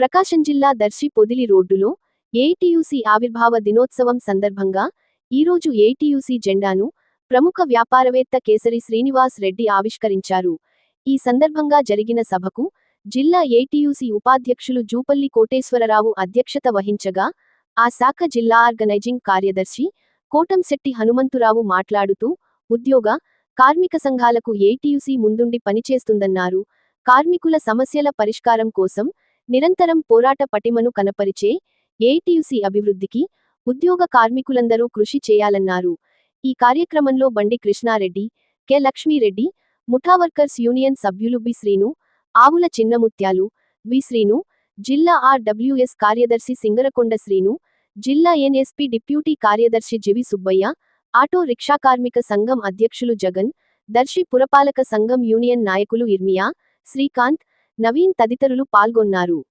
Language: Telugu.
ప్రకాశం జిల్లా దర్శి పొదిలి రోడ్డులో ఏటీయూసీ ఆవిర్భావ దినోత్సవం సందర్భంగా ఈరోజు ఏటీయూసీ జెండాను ప్రముఖ వ్యాపారవేత్త కేసరి శ్రీనివాస్ రెడ్డి ఆవిష్కరించారు. ఈ సందర్భంగా జరిగిన సభకు జిల్లా ఏటీయూసీ ఉపాధ్యక్షులు జూపల్లి కోటేశ్వరరావు అధ్యక్షత వహించగా ఆ శాఖ జిల్లా ఆర్గనైజింగ్ కార్యదర్శి కోటంశెట్టి హనుమంతురావు మాట్లాడుతూ ఉద్యోగ కార్మిక సంఘాలకు ఏటీయూసీ ముందుండి పనిచేస్తుందన్నారు. కార్మికుల సమస్యల పరిష్కారం కోసం నిరంతరం పోరాట పటిమను కనపరిచే ఏటీయుసి అభివృద్ధికి ఉద్యోగ కార్మికులందరూ కృషి చేయాలన్నారు. ఈ కార్యక్రమంలో బండి కృష్ణారెడ్డి కె. లక్ష్మీరెడ్డి ముఠా వర్కర్స్ యూనియన్ సభ్యులు బి. శ్రీను ఆవుల చిన్నముత్యాలు వి. శ్రీను జిల్లా ఆర్డబ్ల్యూఎస్ కార్యదర్శి సింగరకొండ శ్రీను జిల్లా ఎన్ఎస్పి డిప్యూటీ కార్యదర్శి జివి సుబ్బయ్య ఆటో రిక్షా కార్మిక సంఘం అధ్యక్షులు జగన్ దర్శి పురపాలక సంఘం యూనియన్ నాయకులు ఇర్మియా శ్రీకాంత్ నవీన్ తదితరులు పాల్గొన్నారు.